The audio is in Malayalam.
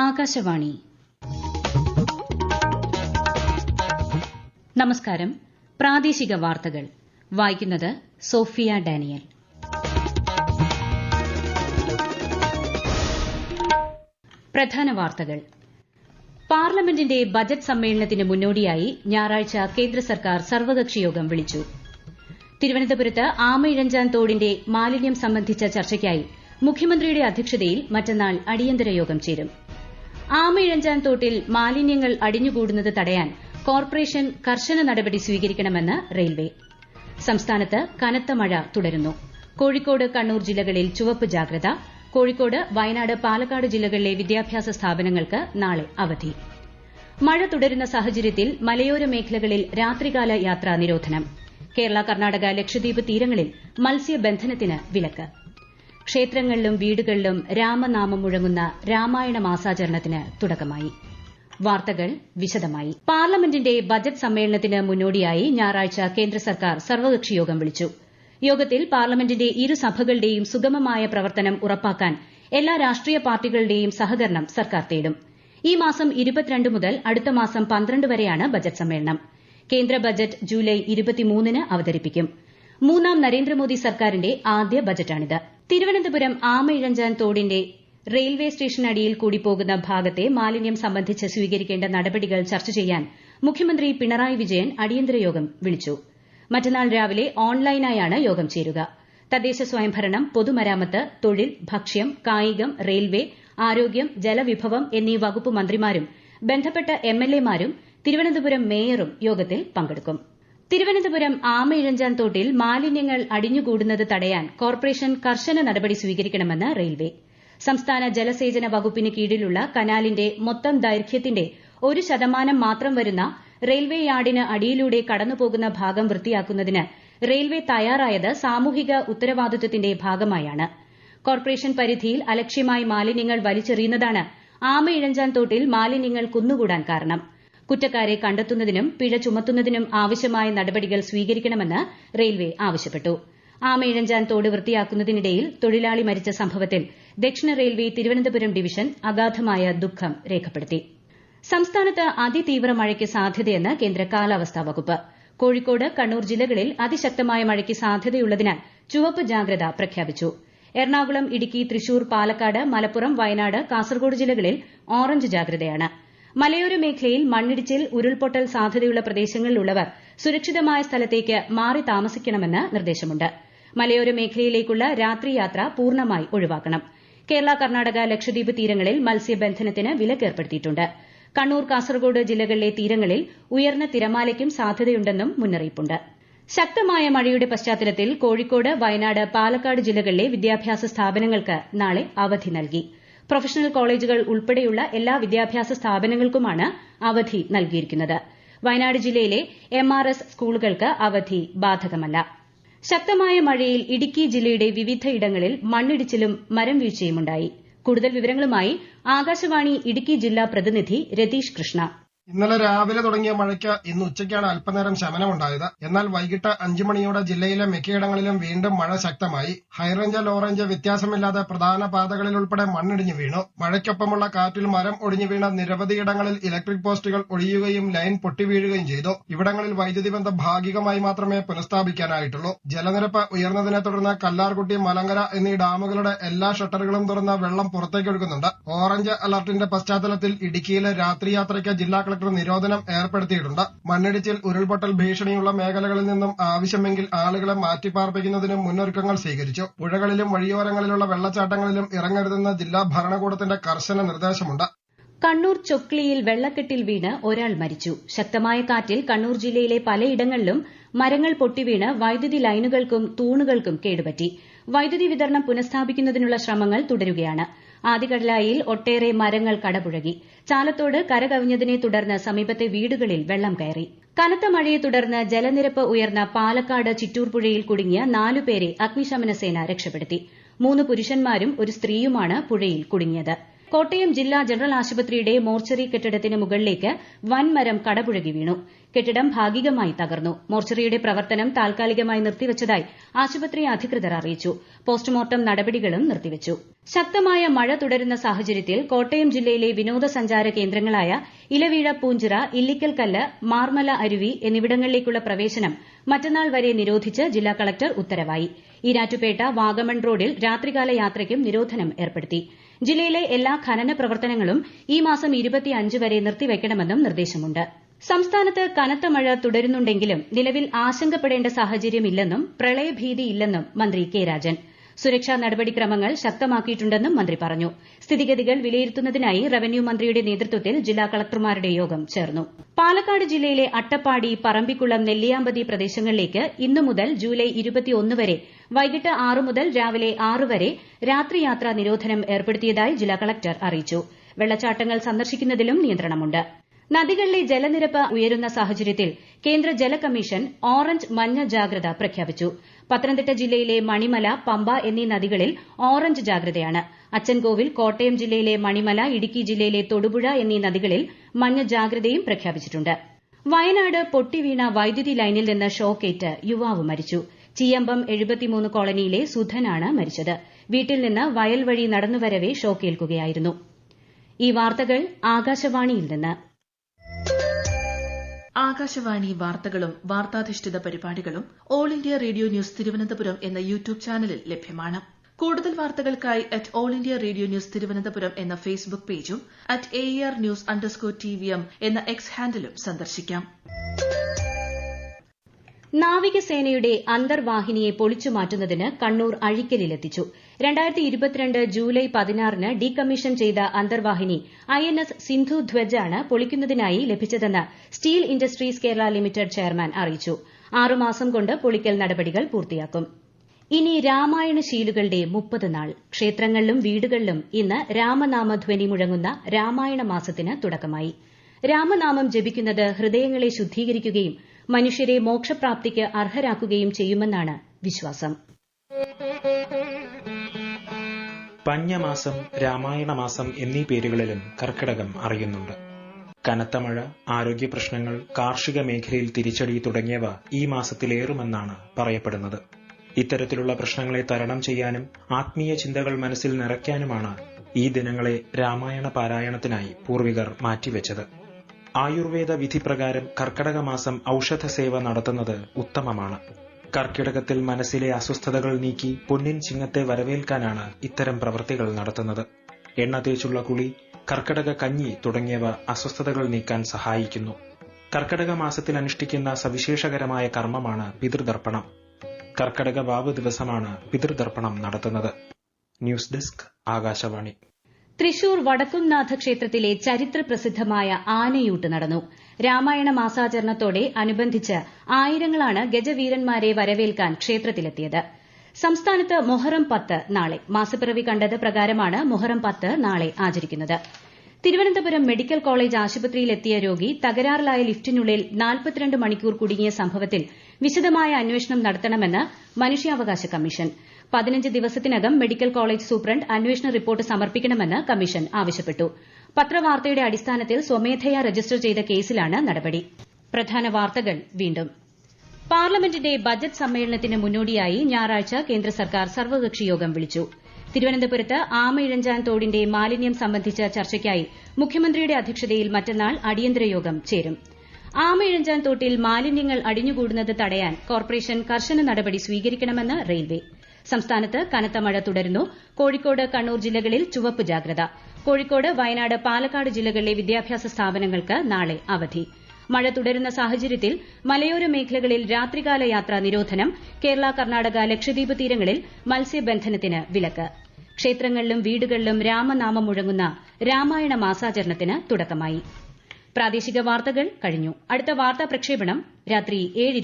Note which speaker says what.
Speaker 1: ആകാശവാണി. നമസ്കാരം. പ്രാദേശിക വാർത്തകൾ. വായിക്കുന്നത് സോഫിയ ഡാനിയൽ. പ്രധാന വാർത്തകൾ. പാർലമെന്റിന്റെ ബജറ്റ് സമ്മേളനത്തിന് മുന്നോടിയായി ഞായറാഴ്ച കേന്ദ്ര സർക്കാർ സർവകക്ഷി യോഗം വിളിച്ചു. തിരുവനന്തപുരത്ത് ആമയിഴഞ്ചാൻ തോടിന്റെ മാലിന്യം സംബന്ധിച്ച ചർച്ചയ്ക്കായി മുഖ്യമന്ത്രിയുടെ അധ്യക്ഷതയിൽ മറ്റന്നാൾ അടിയന്തര യോഗം ചേരും. ആമയിഴഞ്ചാൻ തോട്ടിൽ മാലിന്യങ്ങൾ അടിഞ്ഞുകൂടുന്നത് തടയാൻ കോർപ്പറേഷൻ കർശന നടപടി സ്വീകരിക്കണമെന്ന് റെയിൽവേ. സംസ്ഥാനത്ത് കനത്ത മഴ തുടരുന്നു. കോഴിക്കോട് കണ്ണൂർ ജില്ലകളിൽ ചുവപ്പ് ജാഗ്രത. കോഴിക്കോട് വയനാട് പാലക്കാട് ജില്ലകളിലെ വിദ്യാഭ്യാസ സ്ഥാപനങ്ങൾക്ക് നാളെ അവധി. മഴ തുടരുന്ന സാഹചര്യത്തിൽ മലയോര മേഖലകളിൽ രാത്രികാല യാത്രാ നിരോധനം. കേരള കർണാടക ലക്ഷദ്വീപ് തീരങ്ങളിൽ മത്സ്യബന്ധനത്തിന് വിലക്ക്. ക്ഷേത്രങ്ങളിലും വീടുകളിലും രാമനാമം മുഴങ്ങുന്ന രാമായണ മാസാചരണത്തിന് തുടക്കമായി. വാർത്തകൾ വിശദമായി. പാർലമെന്റിന്റെ ബജറ്റ് സമ്മേളനത്തിന് മുന്നോടിയായി ഞായറാഴ്ച കേന്ദ്ര സർക്കാർ സർവകക്ഷി യോഗം വിളിച്ചു. യോഗത്തിൽ പാർലമെന്റിന്റെ ഇരുസഭകളുടെയും സുഗമമായ പ്രവർത്തനം ഉറപ്പാക്കാൻ എല്ലാ രാഷ്ട്രീയ പാർട്ടികളുടെയും സഹകരണം സർക്കാർ തേടും. ഈ മാസം മുതൽ അടുത്ത മാസം പന്ത്രണ്ട് വരെയാണ് ബജറ്റ് സമ്മേളനം. കേന്ദ്ര ബജറ്റ് ജൂലൈ ന് അവതരിപ്പിക്കും. മൂന്നാം നരേന്ദ്രമോദി സർക്കാരിന്റെ ആദ്യ ബജറ്റാണിത്. തിരുവനന്തപുരം ആമയിഴഞ്ചാൻ തോടിന്റെ റെയിൽവേ സ്റ്റേഷനടിയിൽ കൂടി പോകുന്ന ഭാഗത്തെ മാലിന്യം സംബന്ധിച്ച് സ്വീകരിക്കേണ്ട നടപടികൾ ചർച്ച ചെയ്യാൻ മുഖ്യമന്ത്രി പിണറായി വിജയൻ അടിയന്തര യോഗം വിളിച്ചു. മറ്റന്നാൾ രാവിലെ ഓൺലൈനായാണ് യോഗം ചേരുക. തദ്ദേശ സ്വയംഭരണം പൊതുമരാമത്ത് തൊഴിൽ ഭക്ഷ്യം കായികം റെയിൽവേ ആരോഗ്യം ജലവിഭവം എന്നീ വകുപ്പ് മന്ത്രിമാരും ബന്ധപ്പെട്ട എംഎൽഎമാരും തിരുവനന്തപുരം മേയറും യോഗത്തിൽ പങ്കെടുക്കും. തിരുവനന്തപുരം ആമയിഴഞ്ചാൻതോട്ടിൽ മാലിന്യങ്ങൾ അടിഞ്ഞുകൂടുന്നത് തടയാൻ കോർപ്പറേഷൻ കർശന നടപടി സ്വീകരിക്കണമെന്ന് റെയിൽവേ. സംസ്ഥാന ജലസേചന വകുപ്പിന് കീഴിലുള്ള കനാലിന്റെ മൊത്തം ദൈർഘ്യത്തിന്റെ ഒരു ശതമാനം മാത്രം വരുന്ന റെയിൽവേ യാർഡിന് അടിയിലൂടെ കടന്നുപോകുന്ന ഭാഗം വൃത്തിയാക്കുന്നതിന് റെയിൽവേ തയ്യാറായത് സാമൂഹിക ഉത്തരവാദിത്വത്തിന്റെ ഭാഗമായാണ്. കോർപ്പറേഷൻ പരിധിയിൽ അലക്ഷ്യമായി മാലിന്യങ്ങൾ വലിച്ചെറിയുന്നതാണ് ആമയിഴഞ്ചാൻ തോട്ടിൽ മാലിന്യങ്ങൾ കുന്നുകൂടാൻ കാരണം. കുറ്റക്കാരെ കണ്ടെത്തുന്നതിനും പിഴ ചുമത്തുന്നതിനും ആവശ്യമായ നടപടികൾ സ്വീകരിക്കണമെന്ന് റെയിൽവേ ആവശ്യപ്പെട്ടു. ആമയിഴഞ്ചാൻ തോട് വൃത്തിയാക്കുന്നതിനിടയിൽ തൊഴിലാളി മരിച്ച സംഭവത്തിൽ ദക്ഷിണ റെയിൽവേ തിരുവനന്തപുരം ഡിവിഷൻ അഗാധമായ ദുഃഖം രേഖപ്പെടുത്തി. സംസ്ഥാനത്ത് അതിതീവ്ര മഴയ്ക്ക് സാധ്യതയെന്ന് കേന്ദ്ര കാലാവസ്ഥാ വകുപ്പ്. കോഴിക്കോട് കണ്ണൂർ ജില്ലകളിൽ അതിശക്തമായ മഴയ്ക്ക് സാധ്യതയുള്ളതിനാൽ ചുവപ്പ് ജാഗ്രത പ്രഖ്യാപിച്ചു. എറണാകുളം ഇടുക്കി തൃശൂർ പാലക്കാട് മലപ്പുറം വയനാട് കാസർഗോഡ് ജില്ലകളിൽ ഓറഞ്ച് ജാഗ്രതയാണ്. മലയോര മേഖലയിൽ മണ്ണിടിച്ചിൽ ഉരുൾപൊട്ടൽ സാധ്യതയുള്ള പ്രദേശങ്ങളിലുള്ളവർ സുരക്ഷിതമായ സ്ഥലത്തേക്ക് മാറി താമസിക്കണമെന്ന് നിർദ്ദേശമുണ്ട്. മലയോര മേഖലയിലേക്കുള്ള രാത്രിയാത്ര പൂർണമായി ഒഴിവാക്കണം. കേരള കർണാടക ലക്ഷദ്വീപ് തീരങ്ങളിൽ മത്സ്യബന്ധനത്തിന് വിലക്കേർപ്പെടുത്തിയിട്ടുണ്ട്. കണ്ണൂർ കാസർഗോഡ് ജില്ലകളിലെ തീരങ്ങളിൽ ഉയർന്ന തിരമാലയ്ക്കും സാധ്യതയുണ്ടെന്നും മുന്നറിയിപ്പുണ്ട്. ശക്തമായ മഴയുടെ പശ്ചാത്തലത്തിൽ കോഴിക്കോട് വയനാട് പാലക്കാട് ജില്ലകളിലെ വിദ്യാഭ്യാസ സ്ഥാപനങ്ങൾക്ക് നാളെ അവധി നൽകി. പ്രൊഫഷണൽ കോളേജുകൾ ഉൾപ്പെടെയുള്ള എല്ലാ വിദ്യാഭ്യാസ സ്ഥാപനങ്ങൾക്കുമാണ് അവധി നൽകിയിരിക്കുന്നത്. വയനാട് ജില്ലയിലെ എംആർഎസ് സ്കൂളുകൾക്ക് അവധി ബാധകമല്ല. ശക്തമായ മഴയിൽ ഇടുക്കി ജില്ലയുടെ വിവിധയിടങ്ങളിൽ മണ്ണിടിച്ചിലും മരം വീഴ്ചയുമുണ്ടായി. കൂടുതൽ വിവരങ്ങളുമായി ആകാശവാണി ഇടുക്കി ജില്ലാ പ്രതിനിധി രതീഷ് കൃഷ്ണ.
Speaker 2: ഇന്നലെ രാവിലെ തുടങ്ങിയ മഴയ്ക്ക് ഇന്ന് ഉച്ചയ്ക്കാണ് അല്പനേരം ശമനമുണ്ടായത്. എന്നാൽ വൈകിട്ട് അഞ്ചു മണിയോടെ ജില്ലയിലെ മിക്കയിടങ്ങളിലും വീണ്ടും മഴ ശക്തമായി. ഹൈറേഞ്ച് ലോറേഞ്ച് വ്യത്യാസമില്ലാതെ പ്രധാന പാതകളിൽ ഉൾപ്പെടെ മണ്ണിടിഞ്ഞു വീണു. മഴയ്ക്കൊപ്പമുള്ള കാറ്റിൽ മരം ഒടിഞ്ഞു വീണ നിരവധിയിടങ്ങളിൽ ഇലക്ട്രിക് പോസ്റ്റുകൾ ഒഴിയുകയും ലൈൻ പൊട്ടിവീഴുകയും ചെയ്തു. ഇവിടങ്ങളിൽ വൈദ്യുതി ബന്ധം ഭാഗികമായി മാത്രമേ പുനഃസ്ഥാപിക്കാനായിട്ടുള്ളൂ. ജലനിരപ്പ് ഉയർന്നതിനെ തുടർന്ന് കല്ലാർകുട്ടി മലങ്കര എന്നീ ഡാമുകളുടെ എല്ലാ ഷട്ടറുകളും തുറന്ന് വെള്ളം പുറത്തേക്കൊഴുക്കുന്നുണ്ട് ഓറഞ്ച് അലർട്ടിന്റെ പശ്ചാത്തലത്തിൽ ഇടുക്കിയിലെ രാത്രിയാത്രയ്ക്ക് ജില്ലാ കളക്ടർ നിരോധനം ഏർപ്പെടുത്തിയിട്ടുണ്ട്. മണ്ണിടിച്ചിൽ ഉരുൾപൊട്ടൽ ഭീഷണിയുള്ള മേഖലകളിൽ നിന്നും ആവശ്യമെങ്കിൽ ആളുകളെ മാറ്റിപ്പാർപ്പിക്കുന്നതിനും മുന്നൊരുക്കങ്ങൾ സ്വീകരിച്ചു. പുഴകളിലും വഴിയോരങ്ങളിലുള്ള വെള്ളച്ചാട്ടങ്ങളിലും ഇറങ്ങരുതെന്ന് ജില്ലാ ഭരണകൂടത്തിന്റെ കർശന നിർദ്ദേശമുണ്ട്.
Speaker 1: കണ്ണൂർ ചൊക്ലിയിൽ വെള്ളക്കെട്ടിൽ വീണ് ഒരാൾ മരിച്ചു. ശക്തമായ കാറ്റിൽ കണ്ണൂർ ജില്ലയിലെ പലയിടങ്ങളിലും മരങ്ങൾ പൊട്ടിവീണ് വൈദ്യുതി ലൈനുകൾക്കും തൂണുകൾക്കും കേടുപറ്റി. വൈദ്യുതി വിതരണം പുനഃസ്ഥാപിക്കുന്നതിനുള്ള ശ്രമങ്ങൾ തുടരുകയാണ്. ആദികടലായിൽ ഒട്ടേറെ മരങ്ങൾ കടപുഴകി. ചാലത്തോട് കരകവിഞ്ഞതിനെ തുടർന്ന് സമീപത്തെ വീടുകളിൽ വെള്ളം കയറി. കനത്ത മഴയെ തുടർന്ന് ജലനിരപ്പ് ഉയർന്ന പാലക്കാട് ചിറ്റൂർ പുഴയിൽ കുടുങ്ങിയ നാലുപേരെ അഗ്നിശമന സേന രക്ഷപ്പെടുത്തി. മൂന്ന് പുരുഷന്മാരും ഒരു സ്ത്രീയുമാണ് പുഴയിൽ കുടുങ്ങിയത്. കോട്ടയം ജില്ലാ ജനറൽ ആശുപത്രിയുടെ മോർച്ചറി കെട്ടിടത്തിന് മുകളിലേക്ക് വൻമരം കടപുഴകി വീണു. കെട്ടിടം ഭാഗികമായി തകർന്നു. മോർച്ചറിയുടെ പ്രവർത്തനം താൽക്കാലികമായി നിർത്തിവച്ചതായി ആശുപത്രി അധികൃതർ അറിയിച്ചു. പോസ്റ്റ്മോർട്ടം നടപടികളും നിർത്തിവച്ചു. ശക്തമായ മഴ തുടരുന്ന സാഹചര്യത്തിൽ കോട്ടയം ജില്ലയിലെ വിനോദസഞ്ചാര കേന്ദ്രങ്ങളായ ഇലവീഴ പൂഞ്ചിറ ഇല്ലിക്കൽകല്ല് മാർമല അരുവി എന്നിവിടങ്ങളിലേക്കുള്ള പ്രവേശനം മറ്റന്നാൾ വരെ നിരോധിച്ച് ജില്ലാ കളക്ടർ ഉത്തരവായി. ഇരാറ്റുപേട്ട വാഗമൺ റോഡിൽ രാത്രികാല യാത്രയ്ക്കും നിരോധനം ഏർപ്പെടുത്തി. ജില്ലയിലെ എല്ലാ ഖനന പ്രവർത്തനങ്ങളും ഈ മാസം വരെ നിർത്തിവയ്ക്കണമെന്നും നിർദ്ദേശമുണ്ട്. സംസ്ഥാനത്ത് കനത്ത മഴ തുടരുന്നുണ്ടെങ്കിലും നിലവിൽ ആശങ്കപ്പെടേണ്ട സാഹചര്യമില്ലെന്നും പ്രളയഭീതിയില്ലെന്നും മന്ത്രി കെ രാജൻ. സുരക്ഷാ നടപടിക്രമങ്ങൾ ശക്തമാക്കിയിട്ടുണ്ടെന്നും മന്ത്രി പറഞ്ഞു. സ്ഥിതിഗതികൾ വിലയിരുത്തുന്നതിനായി റവന്യൂ മന്ത്രിയുടെ നേതൃത്വത്തിൽ ജില്ലാ കളക്ടർമാരുടെ യോഗം ചേർന്നു. പാലക്കാട് ജില്ലയിലെ അട്ടപ്പാടി പറമ്പിക്കുളം നെല്ലിയാമ്പതി പ്രദേശങ്ങളിലേക്ക് ഇന്നു മുതൽ ജൂലൈ വരെ വൈകിട്ട് ആറ് മുതൽ രാവിലെ ആറ് വരെ രാത്രിയാത്രാ നിരോധനം ഏർപ്പെടുത്തിയതായി ജില്ലാ കളക്ടർ അറിയിച്ചു. വെള്ളച്ചാട്ടങ്ങൾ സന്ദർശിക്കുന്നതിലും നിയന്ത്രണമുണ്ട്. നദികളിലെ ജലനിരപ്പ് ഉയരുന്ന സാഹചര്യത്തിൽ കേന്ദ്ര ജല കമ്മീഷൻ ഓറഞ്ച് മഞ്ഞ ജാഗ്രത പ്രഖ്യാപിച്ചു. പത്തനംതിട്ട ജില്ലയിലെ മണിമല പമ്പ എന്നീ നദികളിൽ ഓറഞ്ച് ജാഗ്രതയാണ്. അച്ചൻകോവിൽ കോട്ടയം ജില്ലയിലെ മണിമല ഇടുക്കി ജില്ലയിലെ തൊടുപുഴ എന്നീ നദികളിൽ മഞ്ഞ ജാഗ്രതയും പ്രഖ്യാപിച്ചിട്ടുണ്ട്. വയനാട് പൊട്ടിവീണ വൈദ്യുതി ലൈനിൽ നിന്ന് ഷോക്കേറ്റ് യുവാവ് മരിച്ചു. ചീയമ്പം കോളനിയിലെ സുധനാണ് മരിച്ചത്. വീട്ടിൽ നിന്ന് വയൽ വഴി നടന്നുവരവെ ഷോക്കേൽക്കുകയായിരുന്നു.
Speaker 3: ആകാശവാണി വാർത്തകളും വാർത്താധിഷ്ഠിത പരിപാടികളും All India Radio News Thiruvananthapuram എന്ന യൂട്യൂബ് ചാനലിൽ ലഭ്യമാണ്. കൂടുതൽ വാർത്തകൾക്കായി at All India Radio News Thiruvananthapuram എന്ന ഫേസ്ബുക്ക് പേജും at A R news underscore T V M എന്ന എക്സ് ഹാൻഡിലും സന്ദർശിക്കാം.
Speaker 1: നാവികസേനയുടെ അന്തർവാഹിനിയെ പൊളിച്ചു മാറ്റുന്നതിന് കണ്ണൂർ അഴിക്കലിലെത്തിച്ചു. ജൂലൈ പതിനാറിന് ഡീകമ്മീഷൻ ചെയ്ത അന്തർവാഹിനി ഐ എൻ എസ് സിന്ധു ധ്വജാണ് പൊളിക്കുന്നതിനായി ലഭിച്ചതെന്ന് Steel Industries Kerala Limited chairman അറിയിച്ചു. ആറുമാസം കൊണ്ട് പൊളിക്കൽ നടപടികൾ പൂർത്തിയാക്കും. ഇനി രാമായണ ശീലുകളുടെ മുപ്പത് നാൾ. ക്ഷേത്രങ്ങളിലും വീടുകളിലും ഇന്ന് രാമനാമധ്വനി മുഴങ്ങുന്ന രാമായണ മാസത്തിന് തുടക്കമായി. രാമനാമം ജപിക്കുന്നത് ഹൃദയങ്ങളെ ശുദ്ധീകരിക്കുകയും മനുഷ്യരെ മോക്ഷപ്രാപ്തിക്ക് അർഹരാക്കുകയും ചെയ്യുമെന്നാണ് വിശ്വാസം.
Speaker 4: പഞ്ഞമാസം രാമായണമാസം എന്നീ പേരുകളിലും കർക്കിടകം അറിയുന്നുണ്ട്. കനത്ത മഴ ആരോഗ്യ പ്രശ്നങ്ങൾ കാർഷിക മേഖലയിൽ തിരിച്ചടി തുടങ്ങിയവ ഈ മാസത്തിലേറുമെന്നാണ് പറയപ്പെടുന്നത്. ഇത്തരത്തിലുള്ള പ്രശ്നങ്ങളെ തരണം ചെയ്യാനും ആത്മീയ ചിന്തകൾ മനസ്സിൽ നിറയ്ക്കാനുമാണ് ഈ ദിനങ്ങളെ രാമായണ പാരായണത്തിനായി പൂർവികർ മാറ്റിവെച്ചത്. ആയുർവേദ വിധി പ്രകാരം കർക്കടക മാസം ഔഷധ സേവ നടത്തുന്നത് ഉത്തമമാണ്. കർക്കിടകത്തിൽ മനസ്സിലെ അസ്വസ്ഥതകൾ നീക്കി പൊന്നിൻ ചിങ്ങത്തെ വരവേൽക്കാനാണ് ഇത്തരം പ്രവൃത്തികൾ നടത്തുന്നത്. എണ്ണ തേച്ചുള്ള കുളി കർക്കടക കഞ്ഞി തുടങ്ങിയവ അസ്വസ്ഥതകൾ നീക്കാൻ സഹായിക്കുന്നു. കർക്കടക മാസത്തിൽ അനുഷ്ഠിക്കുന്ന സവിശേഷകരമായ കർമ്മമാണ് പിതൃതർപ്പണം. കർക്കടക വാവ് ദിവസമാണ് പിതൃതർപ്പണം നടത്തുന്നത്. News desk Akashvani.
Speaker 1: Thrissur Vadakkumnatha ക്ഷേത്രത്തിലെ ചരിത്ര പ്രസിദ്ധമായ ആനയൂട്ട് നടന്നു. രാമായണ മാസാചരണത്തോടെ അനുബന്ധിച്ച് ആയിരങ്ങളാണ് ഗജവീരന്മാരെ വരവേൽക്കാൻ ക്ഷേത്രത്തിലെത്തിയത്. സംസ്ഥാനത്ത് മൊഹറം പത്ത് നാളെ. മാസപ്പിറവി കണ്ടത് പ്രകാരമാണ് മൊഹറം പത്ത് നാളെ ആചരിക്കുന്നത്. തിരുവനന്തപുരം മെഡിക്കൽ കോളേജ് ആശുപത്രിയിലെത്തിയ രോഗി തകരാറിലായ ലിഫ്റ്റിനുള്ളിൽ നാൽപ്പത്തിരണ്ട് മണിക്കൂർ കുടുങ്ങിയ സംഭവത്തിൽ വിശദമായ അന്വേഷണം നടത്തണമെന്ന് മനുഷ്യാവകാശ കമ്മീഷൻ. പതിനഞ്ച് ദിവസത്തിനകം മെഡിക്കൽ കോളേജ് സൂപ്രണ്ട് അന്വേഷണ റിപ്പോർട്ട് സമർപ്പിക്കണമെന്ന് കമ്മീഷൻ ആവശ്യപ്പെട്ടു. പത്രവാർത്തയുടെ അടിസ്ഥാനത്തിൽ സ്വമേധയാ രജിസ്റ്റർ ചെയ്ത കേസിലാണ് നടപടി. പാർലമെന്റിന്റെ ബജറ്റ് സമ്മേളനത്തിന് മുന്നോടിയായി ഞായറാഴ്ച കേന്ദ്ര സർക്കാർ സർവകക്ഷിയോഗം വിളിച്ചു. തിരുവനന്തപുരത്ത് ആമയിഴഞ്ചാൻ തോടിന്റെ മാലിന്യം സംബന്ധിച്ച ചർച്ചയ്ക്കായി മുഖ്യമന്ത്രിയുടെ അധ്യക്ഷതയിൽ മറ്റന്നാൾ അടിയന്തര യോഗം ചേരും. ആമയിഴഞ്ചാൻ തോട്ടിൽ മാലിന്യങ്ങൾ അടിഞ്ഞുകൂടുന്നത് തടയാൻ കോർപ്പറേഷൻ കർശന നടപടി സ്വീകരിക്കണമെന്ന് റെയിൽവേ. സംസ്ഥാനത്ത് കനത്ത മഴ തുടരുന്നു. കോഴിക്കോട് കണ്ണൂർ ജില്ലകളിൽ ചുവപ്പ് ജാഗ്രത. കോഴിക്കോട് വയനാട് പാലക്കാട് ജില്ലകളിലെ വിദ്യാഭ്യാസ സ്ഥാപനങ്ങൾക്ക് നാളെ അവധി. മഴ തുടരുന്ന സാഹചര്യത്തിൽ മലയോര മേഖലകളിൽ രാത്രികാല യാത്രാ നിരോധനം കേരള കർണാടക ലക്ഷദ്വീപ് തീരങ്ങളിൽ മത്സ്യബന്ധനത്തിന് വിലക്ക്. ക്ഷേത്രങ്ങളിലും വീടുകളിലും രാമനാമം മുഴങ്ങുന്ന രാമായണ മാസാചരണത്തിന് തുടക്കമായി. പ്രാദേശിക വാർത്തകൾ കഴിഞ്ഞു. അടുത്ത വാർത്താ പ്രക്ഷേപണം രാത്രി ഏഴ്